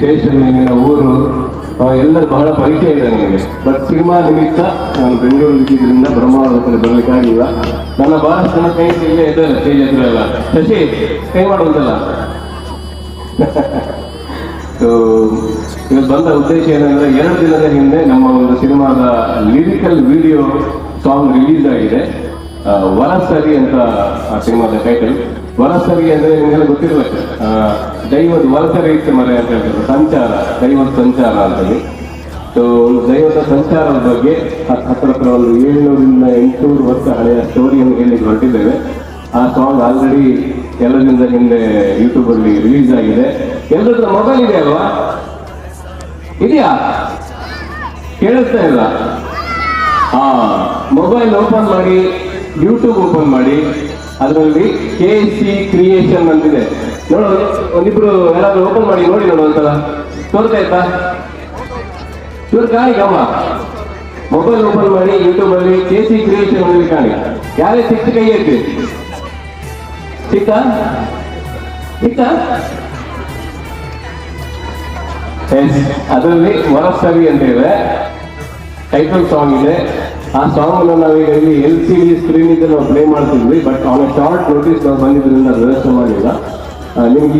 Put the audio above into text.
Station ಮೇಲಿನ ಊರು ಎಲ್ಲರೂ ಬಹಳ ಪರಿಚಯ ಇದೆ ನನಗೆ. ಬಟ್ ಸಿನಿಮಾ ನಿಮಿತ್ತ ನಾನು ಬೆಂಗಳೂರು ಇದ್ದಿದ್ದರಿಂದ ಬ್ರಹ್ಮಾವರದಲ್ಲಿ ಬರಲಿಕ್ಕಾಗಿಲ್ಲ ನನ್ನ ಬಹಳಷ್ಟು ಜನ ಸ್ನೇಹಿತರು ಇಲ್ಲೇ ಇದ್ದಾರೆ, ಸ್ಟೇಜ್ ಹತ್ರ ಎಲ್ಲ. ಶಶಿ ಕೈ ಮಾಡುವುದಲ್ಲ ಇವತ್ತು ಬಂದ ಉದ್ದೇಶ ಏನಂದ್ರೆ ಎರಡು ದಿನದ ಹಿಂದೆ ನಮ್ಮ ಒಂದು ಸಿನಿಮಾದ ಲಿರಿಕಲ್ ವಿಡಿಯೋ ಸಾಂಗ್ ರಿಲೀಸ್ ಆಗಿದೆ. ವರಸರಿ ಅಂತ ಆ ಸಿನಿಮಾದ ಟೈಟಲ್ ವರಸರಿ ಅಂದ್ರೆ ನಿಮಗೆಲ್ಲ ಗೊತ್ತಿರ್ಬೇಕು. ದೈವದ ವಲಸರಿ ಇತ್ತು ಮರೆ ಅಂತ ಹೇಳ್ತಾರೆ ಸಂಚಾರ, ದೈವದ ಸಂಚಾರ ಅಂತೇಳಿ. ಸೊ ದೈವದ ಸಂಚಾರದ ಬಗ್ಗೆ ಹತ್ರ ಹತ್ರ ಒಂದು ಏಳ್ನೂರಿಂದ ಎಂಟುನೂರು ವರ್ಷ ಹಳೆಯ ಸ್ಟೋರಿಯನ್ನು ಹೇಳಲಿಕ್ಕೆ ಹೊರಟಿದ್ದೇವೆ. ಆ ಸಾಂಗ್ ಆಲ್ರೆಡಿ ಎಲ್ಲರಿಂದ ಹಿಂದೆ ಯೂಟ್ಯೂಬ್ ಅಲ್ಲಿ ರಿಲೀಸ್ ಆಗಿದೆ. ಎಲ್ಲರ ಮೊಬೈಲ್ ಇದೆ ಅಲ್ವಾ? ಇದೆಯಾ? ಕೇಳಿಸ್ತಾ ಇಲ್ಲ. ಹಾ ಮೊಬೈಲ್ ಓಪನ್ ಮಾಡಿ ಯೂಟ್ಯೂಬ್ ಓಪನ್ ಮಾಡಿ ಅದರಲ್ಲಿ ಕೆ ಸಿ ಕ್ರಿಯೇಷನ್ ಅಂತಿದೆ ನೋಡು ಒಂದಿಬ್ರು ಯಾರಾದ್ರೂ ಓಪನ್ ಮಾಡಿ ನೋಡಿ ನೋಡು ಒಂದ್ಸಲ. ತೋರ್ತಾ ಆಯ್ತಾ ತೋರ್ಕಾ ಈಗಮ್ಮ ಮೊಬೈಲ್ ಓಪನ್ ಮಾಡಿ ಯೂಟ್ಯೂಬ್ ಅಲ್ಲಿ ಕೆ ಸಿ ಕ್ರಿಯೇಷನ್ ಅಲ್ಲಿ ಕಾಣಿ. ಯಾರೇ ಸಿಕ್ಕ ಕೈ ಐತಿ ಸಿಕ್ಕ ಸಿಕ್ಕ Yes, ಅದರಲ್ಲಿ ವರಸರಿ ಅಂತ ಇದೆ. ಟೈಟಲ್ ಸಾಂಗ್ ಇದೆ. ಆ ಸಾಂಗ್ ಅನ್ನು ನಾವೀಗ ಎಲ್ ಸಿ ಡಿ ಸ್ಕ್ರೀನ್ ಇದ್ದ ನಾವು ಪ್ಲೇ ಮಾಡ್ತಿದ್ವಿ ಬಟ್ ಆನ್ ಶಾರ್ಟ್ ನೋಟಿಸ್ ನಾವು ಬಂದಿದ್ದರಿಂದ ವ್ಯವಸ್ಥೆ ಮಾಡಿಲ್ಲ. ನಿಮ್ಗೆ